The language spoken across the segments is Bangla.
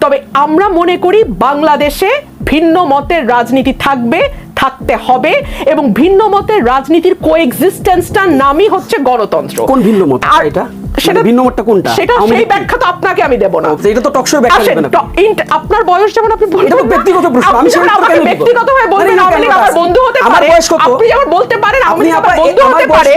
তবে আমরা মনে করি বাংলাদেশে ভিন্ন মতের রাজনীতি থাকবে থাকতে হবে এবং ভিন্ন মতের রাজনীতির কোএক্সিস্টেন্সটার নামই হচ্ছে গণতন্ত্র। কোন ভিন্ন মত? আর এটা? সেটা ভিন্ন মতটা কোনটা সেটা সেই ব্যাখ্যা তো আপনাকে আমি দেব না এটা তো টকশোর ব্যাখ্যা দেবেন আপনি। আপনার বয়স যেমন আপনি ব্যক্তিগত প্রশ্ন, আমি আপনি দিব? ব্যক্তিগতভাবে বলবেন কেন আমার বন্ধু হতে পারে আপনি যেমন বলতে পারেন আপনি আমার বন্ধু হতে পারে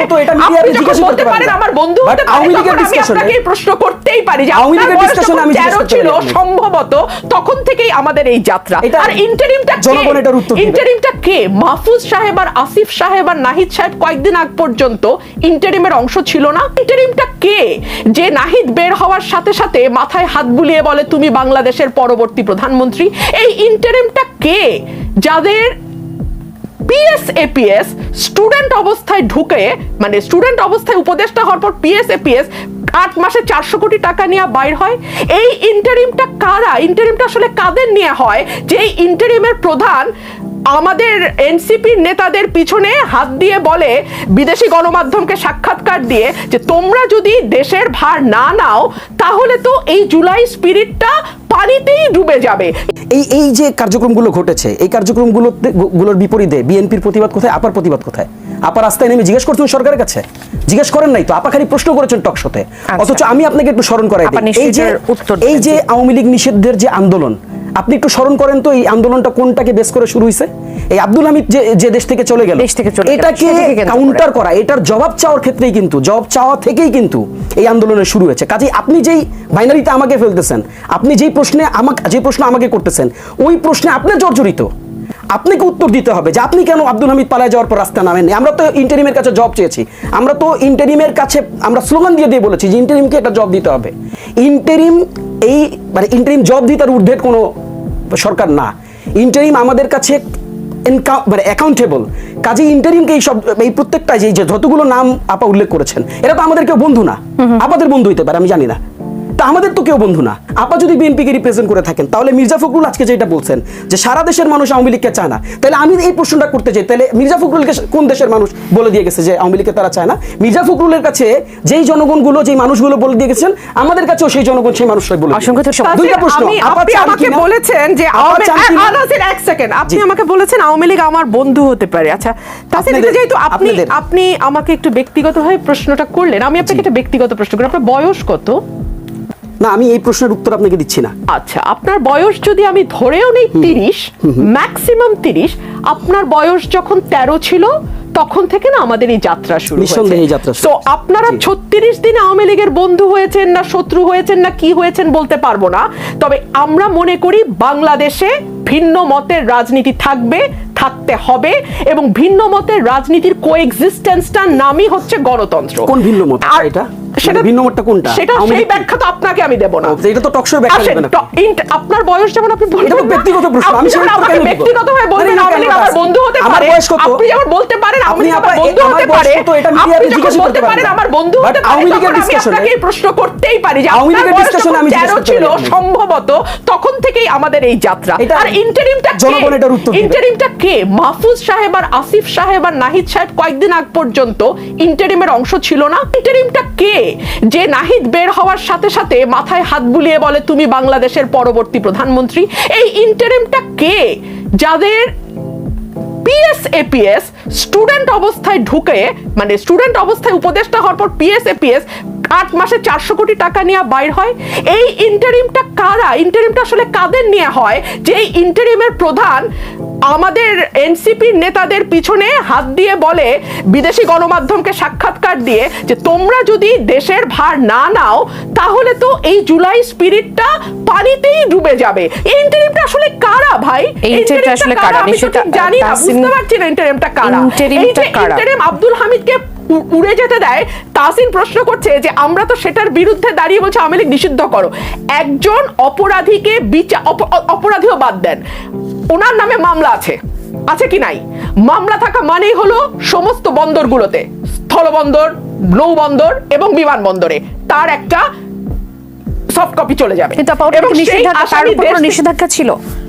আপনি যখন বলতে পারেন। আমার বন্ধু হতে পারে তখন আমি আপনাকে প্রশ্ন করতেই পারি যে আপনার লীগের বয়স যখন আমি জিজ্ঞেস 13 ছিল সম্ভবত তখন থেকেই আমাদের এই যাত্রা আর ইন্টারিমটা জনগণ এটার উত্তর। ইন্টারিমটা কে মাহফুজ সাহেব আর আসিফ সাহেব আর নাহিদ সাহেব কয়েকদিন আগ পর্যন্ত ইন্টারিমের অংশ ছিল না। ইন্টারিমটা কে? যে নাহিদ বের হওয়ার সাথে সাথে মাথায় হাত বুলিয়ে বলে, তুমি বাংলাদেশের পরবর্তী প্রধানমন্ত্রী। এই ইন্টারিমটা কে? যাদের পিএস এপিএস স্টুডেন্ট অবস্থায় ঢুকে মানে স্টুডেন্ট অবস্থায় উপদেষ্টা হওয়ার পর পিএস এপিএস আট মাসে চারশো কোটি টাকা নিয়ে বাইর হয়। এই ইন্টারিমটা কারা? ইন্টারিমটা আসলে কাদের নিয়ে হয়? যে ইন্টারিমের প্রধান আমাদের এনসিপির নেতাদের পিছনে হাত দিয়ে বলে বিদেশি গণমাধ্যমকে সাক্ষাৎকার দিয়ে যে তোমরা যদি দেশের ভার না নাও তাহলে তো এই জুলাই স্পিরিটটা পানিতেই ডুবে যাবে। এই এই যে কার্যক্রমগুলো ঘটেছে এই কার্যক্রমগুলো গুলোর বিপরীতে বিএনপির প্রতিবাদ কোথায় আপার প্রতিবাদ কোথায়? আপা রাস্তায় নেমে জিজ্ঞেস করছেন সরকারের কাছে? জিজ্ঞেস করেন নাই তো? আপা খালি প্রশ্ন করেছেন টকশোতে অথচ আমি আপনাকে একটু স্মরণ করাই এই যে উত্তর এই যে আওয়ামী লীগ নিষিদ্ধের যে আন্দোলন আপনি একটু স্মরণ করেন তো এই আন্দোলনটা কোনটাকে বেশ করে শুরু হয়েছে এই আব্দুল হামিদ যে যে দেশ থেকে চলে গেল দেশ থেকে চলে এটাকে। কাউন্টার করা। এটার জবাব চাওয়ার ক্ষেত্রেই কিন্তু জবাব চাওয়া থেকেই কিন্তু এই আন্দোলনের শুরু হয়েছে। কাজেই আপনি যেই বাইনারিতে আমাকে ফেলতেছেন আপনি যেই প্রশ্নে আমাকে যে প্রশ্ন আমাকে করতেছেন ওই প্রশ্নে আপনি জর্জরিত। আপনাকে উত্তর দিতে হবে যে আপনি কেন আব্দুল হামিদ পালায় যাওয়ার পর রাস্তা নামেন আমরা তো ইন্টারিমের কাছে জব চেয়েছি। আমরা তো ইন্টারিমের কাছে আমরা স্লোগান দিয়ে দিয়ে বলেছি যে ইন্টারিমকে একটা জব দিতে হবে। ইন্টারিম এই মানে ইন্টারিম জব দিতে আর ঊর্ধ্বের কোনো সরকার না। ইন্টারিম আমাদের কাছে মানে অ্যাকাউন্টেবল কাজে ইন্টারিমকে এই সব এই প্রত্যেকটা যে যে যতগুলো নাম আপা উল্লেখ করেছেন এরা তো আমাদের কেউ বন্ধু না। আপাদের বন্ধু হইতে পারে আমি জানি না। তা আমাদের তো কেউ বন্ধু না। আপা যদি বিএনপিকে রিপ্রেজেন্ট করে থাকেন তাহলে মির্জা ফখরুল আজকে যেটা বলছেন যে সারা দেশের মানুষ আওয়ামী লীগকে চায় না। তাহলে আমি এই প্রশ্নটা করতে চাই তাহলে মির্জা ফখরুলকে কোন দেশের মানুষ বলে দিয়ে গেছে যে আওয়ামী লীগকে তারা চায় না? মির্জা ফখরুলের কাছে যেই জনগণগুলো যেই মানুষগুলো বলে দিয়ে গেছেন আমাদের কাছেও সেই জনগণ সেই মানুষরাই বলে অসংখ্য দুইটা প্রশ্ন আপনি আমাকে বলেছেন যে এক সেকেন্ড আপনি আমাকে বলেছেন আওয়ামী লীগ আমার বন্ধু হতে পারে। আচ্ছা তাছাড়া যেহেতু আপনি আপনি আমাকে একটু ব্যক্তিগতভাবে প্রশ্নটা করলেন আমি আপনাকে একটা ব্যক্তিগত প্রশ্ন করি। আপনার বয়স কত? না আমি এই প্রশ্নের উত্তর আপনাকে দিচ্ছি না। আচ্ছা আপনার বয়স যদি আমি ধরেও নেই তিরিশ ম্যাক্সিমাম তিরিশ আপনার বয়স যখন তেরো ছিল তখন থেকে না আমাদের এই যাত্রা শুরু নিঃসন্দেহে যাত্রা তো আপনারা ছত্রিশ দিন আওয়ামী লীগের বন্ধু হয়েছেন না শত্রু হয়েছেন না কি হয়েছেন বলতে পারব না। তবে আমরা মনে করি বাংলাদেশে ভিন্ন মতের রাজনীতি থাকবে থাকতে হবে এবং ভিন্ন মতের রাজনীতির কোএক্সিস্টেন্সটার নামই হচ্ছে গণতন্ত্র। কোন ভিন্ন মত? আর এটা? সেটা ভিন্ন মতটা কোনটা? সেটা সেই ব্যাখ্যা তো আপনাকে আমি দেব না। এটা তো টকশোর ব্যাখ্যা দেবেন আপনি। আপনার বয়স যেমন আপনি বলবেন এটা ব্যক্তিগত প্রশ্ন, আমি আমাকে ব্যক্তিগতভাবে বলবেন না, না, আওয়ামী লীগ কেন আমার বন্ধু হতে পারে আপনি যেমন বলতে পারেন আপনি আমার বন্ধু হতে পারে কত? এটা মিডিয়াতে জিজ্ঞাসা করতে পারেন। আমার বন্ধু হতে পারে আমি আপনাকে এই প্রশ্ন করতেই পারি যে আওয়ামী লীগের যখন আমি জিজ্ঞেস ছিল সম্ভবত তখন থেকেই আমাদের এই যাত্রা। আর ইন্টারিমটা জনগণ এটার উত্তর ইন্টারিমটা কে? মাহফুজ সাহেব আর আসিফ সাহেব আর নাহিদ সাহেব কয়েকদিন আগ পর্যন্ত ইন্টারিমের অংশ ছিল না। ইন্টারিমটা কে? যে নাহিদ বের হওয়ার সাথে সাথে মাথায় হাত বুলিয়ে বলে, তুমি বাংলাদেশের পরবর্তী প্রধানমন্ত্রী। এই ইন্টারিমটা কে? যাদের পিএস এপিএস স্টুডেন্ট অবস্থায় ঢুকে মানে স্টুডেন্ট অবস্থায় উপদেষ্টা হওয়ার পর পিএস এপিএস আট মাসে চারশো কোটি টাকা নিয়ে বাইর হয়। এই ইন্টারিমটা কারা? ইন্টারিমটা আসলে কাদের নিয়ে হয়? যে ইন্টারিমের প্রধান আমাদের এনসিপির নেতাদের পিছনে হাত দিয়ে বলে বিদেশি গণমাধ্যমকে সাক্ষাৎকার দিয়ে যে তোমরা যদি দেশের ভার না নাও তাহলে তো এই জুলাই স্পিরিটটা পানিতেই ডুবে যাবে। এই ইন্টারিমটা আসলে কারা ভাই? ইন্টারিমটা আসলে কারা? আমি জানি না বুঝতে পারছি না ইন্টারিমটা কারা। ইন্টারিমটা এই যে কারা? ইন্টারিম আব্দুল হামিদকে উড়ে যেতে দেয়। তাসিন প্রশ্ন করছে যে আমরা তো সেটার বিরুদ্ধে দাঁড়িয়ে বলছে আওয়ামী লীগ নিষিদ্ধ করো। একজন অপরাধীকে বিচার অপরাধীও বাদ দেন। ওনার নামে মামলা আছে। আছে কি নাই? মামলা থাকা মানেই হলো সমস্ত বন্দরগুলোতে। স্থলবন্দর নৌবন্দর এবং বিমানবন্দরে। তার একটা সফট কপি চলে যাবে। থেকে- নিষেধাজ্ঞা ছিল?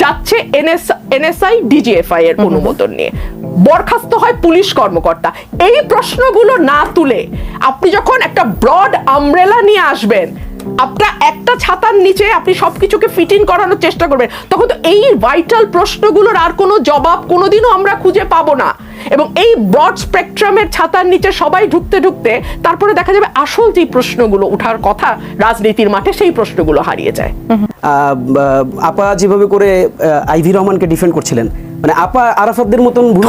যাচ্ছে এনএস এনএসআই ডিজিএফআই এর অনুমোদন নিয়ে। বরখাস্ত হয় পুলিশ কর্মকর্তা। এই প্রশ্নগুলো না তুলে আপনি যখন একটা ব্রড আমব্রেলা নিয়ে আসবেন আপনার একটা ছাতার নিচে আপনি সবকিছুকে ফিট ইন করানোর চেষ্টা করবেন তখন তো এই ভাইটাল প্রশ্নগুলোর আর কোনো জবাব কোনোদিনও আমরা খুঁজে পাবো না। এবং এই ব্রড স্পেকট্রামের ছাতার নিচে সবাই ঢুকতে ঢুকতে তারপরে দেখা যাবে আসল যে প্রশ্নগুলো উঠার কথা রাজনীতির মাঠে সেই প্রশ্নগুলো হারিয়ে যায়। আপা যেভাবে করে আইভি রহমানকে ডিফেন্ড করছিলেন মানে আপা আরাফাতদের মতন ভুল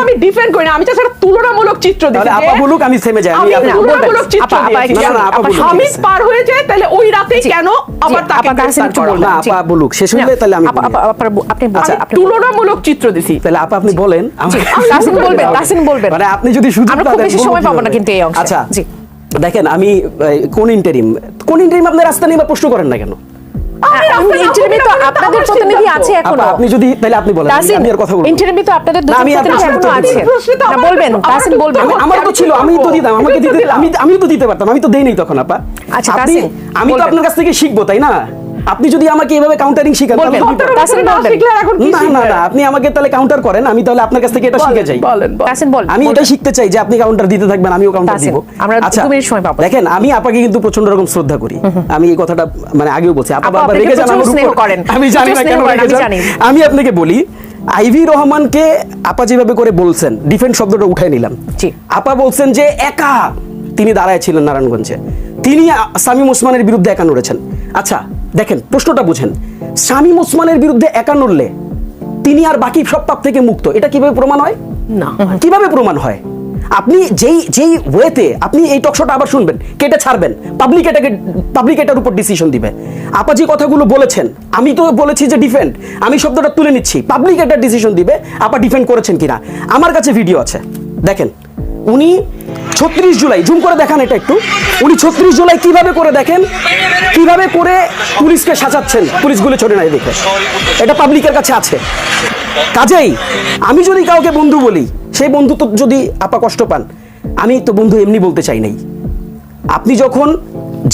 আমি ডিফেন্ড করি না আমি একটা তুলনামূলক চিত্র দিচ্ছি তাহলে আপা বলুক, আমি থেমে যাই। আমি আমি আপনি তুলনামূলক চিত্র আপা- না, বলুন, ঠিক পার হয়ে যায় তাহলে ওই রাতেই জি, কেন আবার তাকে গ্রেফতার না আপা বলুক শেষ হলে তাহলে আমি আপা- আপা- আপা- আপনি আচ্ছা, তুলনামূলক চিত্র দিছি তাহলে আপা আপনি বলেন তাহসিন বলবেন বলবেন। মানে আপনি যদি সুযোগ আমরা খুব বেশি সময় পাবো না কিন্তু এই অংশে। আচ্ছা জি। দেখেন আমি কোন ইন্টারিম কোন ইন্টারিম আপনি রাস্তা নিয়ে বা প্রশ্ন করেন না কেন? আমি ইন্টারভিউ তো আপনাদের আমার প্রতিনিধি আছে এখনও। আপনি যদি তাহলে আপনি বলেন আমি- আর কথা বলব ইন্টারভিউ তো আপনাদের দুজন প্রতিনিধি এখনও আছে। দিচ্ছি। প্রশ্নে তো না বলবেন আমার বলবেন। আমার তো ছিল আমি তো দিতাম আমাকে দিতে আমি তো দিতে পারতাম আমি তো দেই নাই তখন আপা। আচ্ছা, আপনি আমি তো আপনার কাছ থেকে শিখব তাই না? আপনি যদি আমাকে এভাবে কাউন্টারিং শিখান তাহলে না না না আপনি আমাকে তাহলে কাউন্টার করেন আমি তাহলে আপনার কাছ থেকে এটা শিখে যাই বলেন, বলেন বলেন। আমি এটা শিখতে চাই যে আপনি কাউন্টার দিতে থাকবেন আমিও কাউন্টার দিব পাবো। দেখেন আমি আপাকে কিন্তু প্রচণ্ড রকম শ্রদ্ধা করি আমি এই কথাটা মানে আগেও বলছি আপা রেগে যান আমার উপর। করেন। আমি জানি না কেন রেগে আমি যান। আমি আপনাকে বলি আইভি রহমানকে আপা যেভাবে করে বলছেন ডিফেন্স শব্দটা উঠাই নিলাম জি। আপা বলছেন যে একা তিনি দাঁড়ায় ছিলেন নারায়ণগঞ্জে তিনি সামিম ওসমানের বিরুদ্ধে একা নড়েছেন আচ্ছা দেখেন প্রশ্নটা বুঝেন। শামীম ওসমানের বিরুদ্ধে একা নড়লে তিনি আর বাকি সব পাপ থেকে মুক্ত। এটা কীভাবে প্রমাণ হয়? না কীভাবে প্রমাণ হয়? আপনি যেই যেই ওয়েতে আপনি এই টকশোটা আবার শুনবেন কেটে ছাড়বেন পাবলিক এটাকে পাবলিক এটার উপর ডিসিশন দিবে। আপা যে কথাগুলো বলেছেন আমি তো বলেছি যে ডিফেন্ড আমি শব্দটা তুলে নিচ্ছি পাবলিক এটা ডিসিশন দিবে আপা ডিফেন্ড করেছেন কিনা। আমার কাছে ভিডিও আছে। দেখেন উনি ছত্রিশ জুলাই, জুম করে দেখান এটা একটু। উনি ছত্রিশ জুলাই কীভাবে করে দেখেন? কীভাবে করে পুলিশকে সাজাচ্ছেন? পুলিশগুলো ছোটে নাই দেখে। এটা পাবলিকের কাছে আছে। কাজেই, আমি যদি কাউকে বন্ধু বলি, সেই বন্ধু তো যদি আপা কষ্ট পান, আমি তো বন্ধু এমনি বলতে চাই নাই। আপনি যখন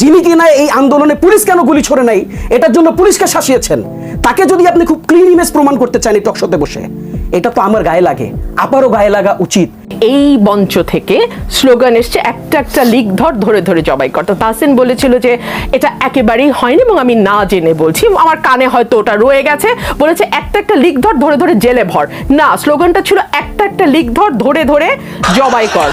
যিনি কিনা এই আন্দোলনে পুলিশ কেন গুলি ছড়ে নাই, এটার জন্য পুলিশকে শাসিয়েছেন, তাকে যদি আপনি খুব ক্লিন ইমেজ প্রমাণ করতে চান এই টকশোতে বসে এটা তো আমার গায়ে লাগে। আপারও গায়ে লাগা উচিত। এই মঞ্চ থেকে স্লোগান এসছে একটা একটা লিক ধর ধরে ধরে জবাই কর। তো তাহসিন বলেছিল যে এটা একেবারেই হয়নি এবং আমি না জেনে বলছি। আমার কানে হয়তো ওটা রয়ে গেছে। বলেছে একটা একটা লিক ধর ধরে ধরে জেলে ভর। না স্লোগানটা ছিল একটা একটা লিক ধর ধরে ধরে জবাই কর।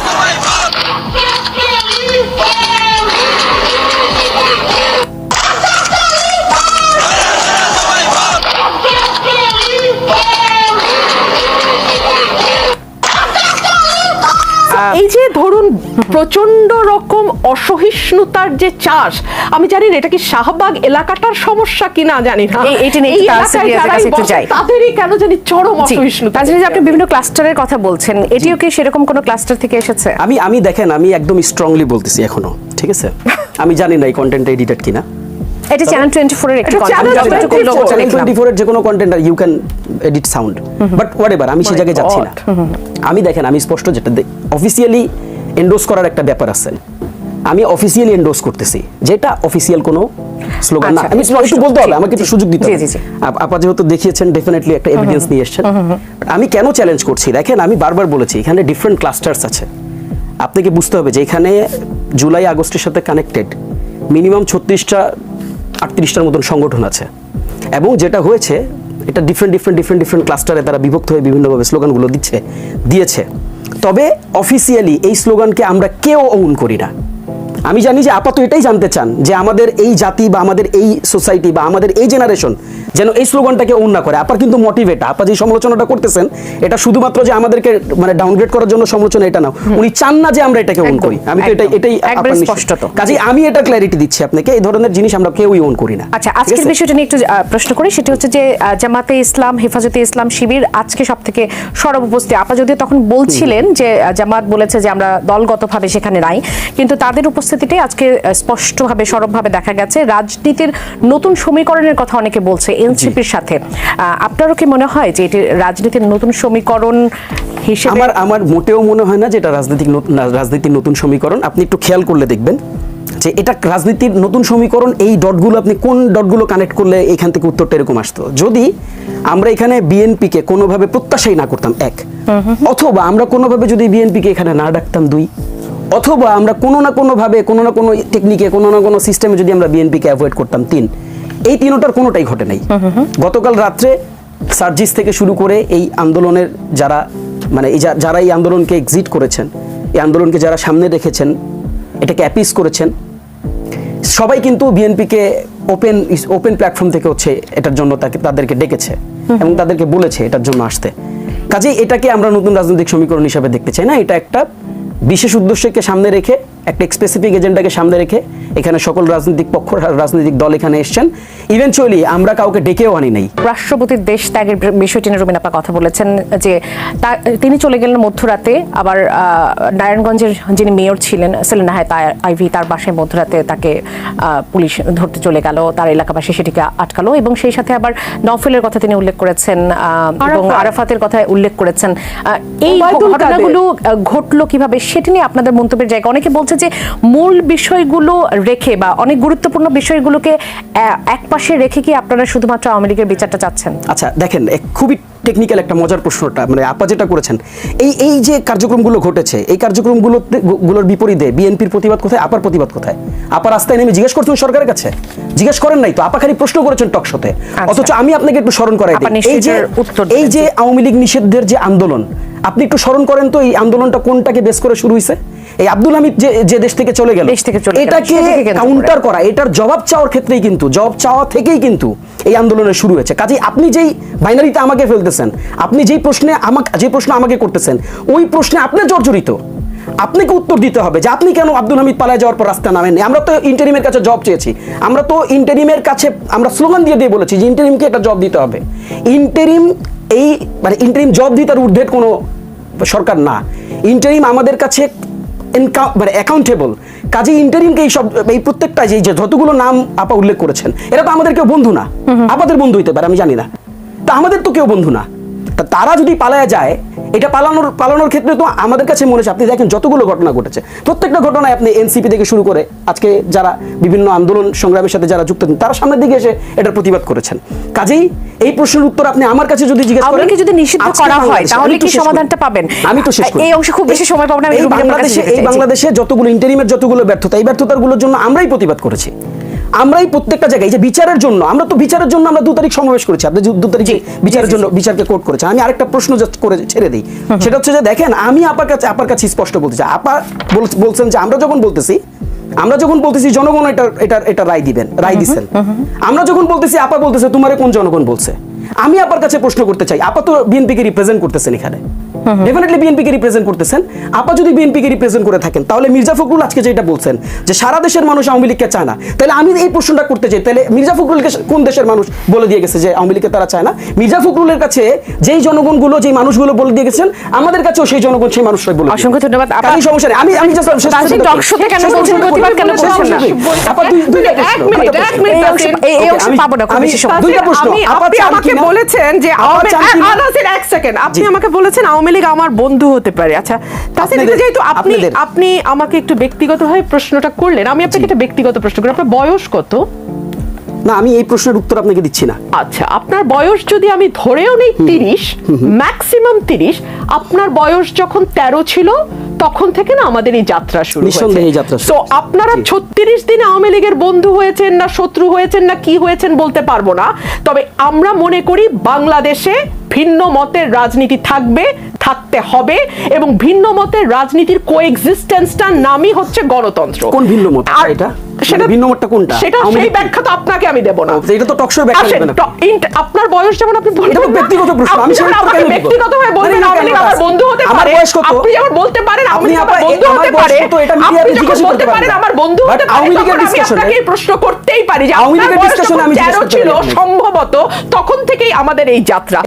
এই যে ধরুন প্রচণ্ড রকম অসহিষ্ণুতার যে চাষ আমি জানি না এটা কি শাহবাগ এলাকাটার সমস্যা কিনা জানি না। তাদেরই কেন জানি চরম অসহিষ্ণুতা। আপনি বিভিন্ন ক্লাস্টারের কথা বলছেন এটিও কি সেরকম কোনো ক্লাস্টার থেকে এসেছে? আমি আমি দেখেন আমি একদম স্ট্রংলি বলতেছি এখনও ঠিক আছে? আমি জানি না এই কন্টেন্ট এডিটেড কিনা। এটা চ্যানেল টোয়েন্টি ফোরের একটি যতটুকু 24 লোক চ্যানেল দেখলাম। টোয়েন্টি যে কোনো content you can edit sound but whatever আমি সে জায়গায় যাচ্ছি না। আমি দেখেন আমি স্পষ্ট যেটা অফিসিয়ালি এন্ডোজ করার একটা ব্যাপার আছে। আমি অফিসিয়ালি এন্ডোজ করতেছি। যেটা অফিসিয়াল কোনো স্লোগান না। আচ্ছা, আমি একটু বলতে হবে আমাকে একটু সুযোগ দিতে হবে। আপা যেহেতু দেখিয়েছেন ডেফিনেটলি একটা এভিডেন্স নিয়ে এসেছেন। আমি কেন চ্যালেঞ্জ করছি? দেখেন আমি বারবার বলেছি এখানে ডিফারেন্ট ক্লাস্টার্স আছে। আপনাকে বুঝতে হবে যে এখানে জুলাই আগস্টের সাথে কানেক্টেড মিনিমাম ছত্রিশটা আটত্রিশটার মতন সংগঠন আছে। এবং যেটা হয়েছে, এটা ডিফারেন্ট ডিফারেন্ট ডিফারেন্ট ডিফারেন্ট ক্লাস্টারে তারা বিভক্ত হয়ে বিভিন্নভাবে স্লোগানগুলো দিচ্ছে, দিয়েছে। তবে অফিসিয়ালি এই স্লোগানকে আমরা কেউ অউন করি না। আমি জানি যে আপাতত এটাই জানতে চান যে আমাদের এই জাতি বা আমাদের এই সোসাইটি বা আমাদের এই জেনারেশন যেন এই স্লোগানটাকে না করে। আপার কিন্তু মোটিভেট আপা যে সমালোচনাটা করতেছেন এটা শুধুমাত্র যে আমাদেরকে মানে ডাউনগ্রেড করার জন্য সমালোচনা এটা না উনি চান না যে আমরা এটাকে ওন করি। আমি তো এটাই এটাই। কাজেই আমি এটা ক্ল্যারিটি দিচ্ছি আপনাকে এই ধরনের জিনিস আমরা কেউই ওন করি না। আচ্ছা আজকের বিষয়টা নিয়ে একটু প্রশ্ন করি। সেটা হচ্ছে যে জামাতে ইসলাম হেফাজতে ইসলাম শিবির আজকে সব থেকে সরব উপস্থিত। আপা যদিও তখন বলছিলেন যে জামাত বলেছে যে আমরা দলগতভাবে সেখানে নাই কিন্তু তাদের উপস্থিতিটাই আজকে স্পষ্টভাবে সরবভাবে দেখা গেছে। রাজনীতির নতুন সমীকরণের কথা অনেকে বলছে এনসিপির সাথে। আপনারও কি মনে হয় যে এটি রাজনীতির নতুন সমীকরণ হিসেবে আমার আমার মোটেও মনে হয় না যে এটা রাজনৈতিক রাজনীতির নতুন সমীকরণ। আপনি একটু খেয়াল করলে দেখবেন যে এটা রাজনীতির নতুন সমীকরণ এই ডটগুলো আপনি কোন ডটগুলো কানেক্ট করলে এখান থেকে উত্তরটা এরকম আসতো? যদি আমরা এখানে বিএনপিকে কোনোভাবে প্রত্যাশাই না করতাম এক। অথবা আমরা কোনোভাবে যদি বিএনপিকে এখানে না ডাকতাম দুই। অথবা আমরা কোনো না কোনোভাবে কোনো না কোনো টেকনিকে কোনো না কোনো সিস্টেমে যদি আমরা বিএনপিকে অ্যাভয়েড করতাম তিন। এই তিনোটার কোনোটাই ঘটে নাই। গতকাল রাত্রে সার্জিস থেকে শুরু করে এই আন্দোলনের যারা মানে এই যারা এই আন্দোলনকে এক্সিট করেছেন এই আন্দোলনকে যারা সামনে রেখেছেন এটাকে অ্যাপিস করেছেন সবাই কিন্তু বিএনপিকে ওপেন ওপেন প্ল্যাটফর্ম থেকে হচ্ছে এটার জন্য তাকে তাদেরকে ডেকেছে এবং তাদেরকে বলেছে এটার জন্য আসতে। কাজেই এটাকে আমরা নতুন রাজনৈতিক সমীকরণ হিসাবে দেখতে চাই না? এটা একটা বিশেষ উদ্দেশ্যকে সামনে রেখে একটা স্পেসিফিক এজেন্ডাকে সামনে রেখে এখানে সকল রাজনৈতিক পক্ষ রাজনৈতিক দল এখানে এসছেন। ইভেনচুয়ালি আমরা কাউকে ডেকেও আনি নাই। রাষ্ট্রপতির দেশ ত্যাগের বিষয়টি নিয়ে রবিন আপা কথা বলেছেন যে তিনি চলে গেলেন মধ্যরাতে আবার নারায়ণগঞ্জের যিনি মেয়র ছিলেন সেলিনা হায়াত আইভি তার বাসায় মধ্যরাতে তাকে পুলিশ ধরতে চলে গেল তার এলাকাবাসী সেটিকে আটকালো এবং সেই সাথে আবার নফেলের কথা তিনি উল্লেখ করেছেন আহ, এবং আরাফাতের কথা উল্লেখ করেছেন। আহ, এই ঘটনাগুলো ঘটলো কীভাবে সেটি নিয়ে আপনাদের মন্তব্যের জায়গা অনেকে বলছে যে মূল বিষয়গুলো রেখে বা অনেক গুরুত্বপূর্ণ বিষয়গুলোকে আহ, একপাশে রেখে কি আপনারা শুধুমাত্র আওয়ামী লীগের বিচারটা চাচ্ছেন? আচ্ছা দেখেন খুবই টেকনিক্যাল একটা মজার প্রশ্নটা মানে আপা যেটা করেছেন এই এই যে কার্যক্রমগুলো ঘটেছে এই কার্যক্রমগুলো গুলোর বিপরীতে বিএনপির প্রতিবাদ কোথায় আপার প্রতিবাদ কোথায়? আপা রাস্তায় নেমে জিজ্ঞেস করছেন সরকারের কাছে জিজ্ঞেস করেন নাই তো আপা খালি প্রশ্ন করেছেন টকশোতে অথচ আমি আপনাকে একটু স্মরণ করাই এই যে উত্তর এই যে আওয়ামী লীগ নিষিদ্ধের যে আন্দোলন আপনি একটু স্মরণ করেন তো এই আন্দোলনটা কোনটাকে বেস করে শুরু হয়েছে এই আব্দুল হামিদ যে যে দেশ থেকে চলে গেল দেশ থেকে চলে এটাকে। কাউন্টার করা। এটার জবাব চাওয়ার ক্ষেত্রেই কিন্তু জবাব চাওয়া থেকেই কিন্তু এই আন্দোলনের শুরু হয়েছে। কাজেই আপনি যেই বাইনারিতে আমাকে ফেলতেছেন আপনি যেই প্রশ্নে আমাকে যে প্রশ্ন আমাকে করতেছেন ওই প্রশ্নে আপনি জর্জরিত। আপনাকে উত্তর দিতে হবে যে আপনি কেন আব্দুল হামিদ পালায় যাওয়ার পর রাস্তা নামেন আমরা তো ইন্টারিমের কাছে জব চেয়েছি। আমরা তো ইন্টারিমের কাছে আমরা স্লোগান দিয়ে দিয়ে বলেছি যে ইন্টারিমকে একটা জব দিতে হবে। ইন্টারিম এই মানে ইন্টারিম জব দিয়ে তার ঊর্ধ্বের কোনো সরকার না। ইন্টারিম আমাদের কাছে মানে অ্যাকাউন্টেবল কাজে ইন্টারিমকে এই সব এই প্রত্যেকটা যে যে যতগুলো নাম আপা উল্লেখ করেছেন এরা তো আমাদের কেউ বন্ধু না। আপাদের বন্ধু হইতে পারে আমি জানি না। তা আমাদের তো কেউ বন্ধু না। তা তারা যদি পালায় যায় এটা পালানোর পালানোর ক্ষেত্রে তো আমাদের কাছে মনে হচ্ছে আপনি দেখেন যতগুলো ঘটনা ঘটেছে প্রত্যেকটা ঘটনায় আপনি এনসিপি থেকে শুরু করে আজকে যারা বিভিন্ন আন্দোলন সংগ্রামের সাথে যারা যুক্ত তারা সামনের দিকে এসে এটার প্রতিবাদ করেছেন। কাজেই এই প্রশ্নের উত্তর আপনি আমার কাছে যদি জিজ্ঞেস করেন আওয়ামী যদি নিষিদ্ধ করা হয়, তাহলে কি সমাধানটা পাবেন? আমি তো শেষ করি। এই অংশে খুব বেশি সময় পাবো না, এই বাংলাদেশে এই বাংলাদেশে যতগুলো ইন্টারিমের যতগুলো ব্যর্থতা এই ব্যর্থতাগুলোর জন্য আমরাই প্রতিবাদ করেছি। আমরাই প্রত্যেকটা জায়গায় যে বিচারের জন্য আমরা তো বিচারের জন্য আমরা দু তারিখ সমাবেশ করেছি আপনি দু তারিখে বিচারের জন্য বিচারকে কোর্ট করেছেন। আমি আরেকটা প্রশ্ন জাস্ট করে ছেড়ে দিই। সেটা হচ্ছে যে দেখেন আমি আপার কাছে আপার কাছে স্পষ্ট বলতে চাই। আপা বলছেন যে আমরা যখন বলতেছি আমরা যখন বলতেছি জনগণ এটা এটা এটা রায় দিবেন রায় দিছেন আমরা যখন বলতেছি আপা বলতেছে তোমারে কোন জনগণ বলছে? আমি আপার কাছে প্রশ্ন করতে চাই আপা তো বিএনপিকে রিপ্রেজেন্ট করতেছেন এখানে। ডেফিনেটলি বিএনপিকে রিপ্রেজেন্ট করতেছেন। আপা যদি বিএনপিকে রিপ্রেজেন্ট করে থাকেন তাহলে মির্জা ফখরুল আজকে যেটা বলছেন যে সারা দেশের মানুষ আওয়ামী লীগকে চায় না। তাহলে আমি এই প্রশ্নটা করতে চাই তাহলে মির্জা ফখরুলকে কোন দেশের মানুষ বলে দিয়ে গেছে যে আওয়ামী লীগকে তারা চায় না? মির্জা ফখরুলের কাছে যেই জনগণগুলো যেই মানুষগুলো বলে দিয়ে গেছেন আমাদের কাছেও সেই জনগণ সেই মানুষরাই বলে অসংখ্য ধন্যবাদ। আপা- সমস্যা নেই। আমি আমি talk show কেন বলছেন? প্রতিবাদ কেন করছেন না? আপা দুই দুইটা এক প্রশ্ন। মিনিট, এক মিনিট, এই Okay, পাবো না খুব আমি বেশি সময়। দুইটা প্রশ্ন। আপা আপনি আমাকে? বলেছেন যে এক সেকেন্ড। আপনি আমাকে বলেছেন আওয়ামী লীগ আমার বন্ধু হতে পারে। আচ্ছা তাসির যেহেতু আপনি আপনি আমাকে একটু ব্যক্তিগতভাবে প্রশ্নটা করলেন। আমি আপনাকে একটা ব্যক্তিগত প্রশ্ন করি। আপনার বয়স কত? না আমি এই প্রশ্নের উত্তর আপনাকে দিচ্ছি না। আচ্ছা আপনার বয়স যদি আমি ধরেও নেই তিরিশ ম্যাক্সিমাম তিরিশ আপনার বয়স যখন তেরো ছিল তখন থেকে না আমাদের এই যাত্রা শুরু নিঃসন্দেহে যাত্রা তো আপনারা ছত্রিশ দিন আওয়ামী লীগের বন্ধু হয়েছেন না শত্রু হয়েছেন না কি হয়েছেন বলতে পারব না। তবে আমরা মনে করি বাংলাদেশে ভিন্ন মতের রাজনীতি থাকবে থাকতে হবে এবং ভিন্ন মতের রাজনীতির কোএক্সিস্টেন্সটার নামই হচ্ছে গণতন্ত্র। কোন ভিন্ন মত? আর এটা? সেটা ভিন্ন মতটা কোনটা সেটা সেই ব্যাখ্যা তো আপনাকে আমি দেব না এটা তো টকশোর ব্যাখ্যা দেবেন আপনি। ট- ইন্ট- আপনার বয়স যেমন আপনি বলবেন এটা ব্যক্তিগত প্রশ্ন, আমি সেটা আমাকে কেন ব্যক্তিগতভাবে বলবেন আমার বন্ধু হতে আমার পারে বয়স কত? আপনি যেমন বলতে পারেন আপনি আমার বন্ধু হতে পারে? এটা মিডিয়াতে করতে পারেন। আমার বন্ধু হতে পারে আমি আপনাকে প্রশ্ন করতেই পারি যে আপনার বয়স যখন ছিল সম্ভবত তখন থেকেই আমাদের এই যাত্রা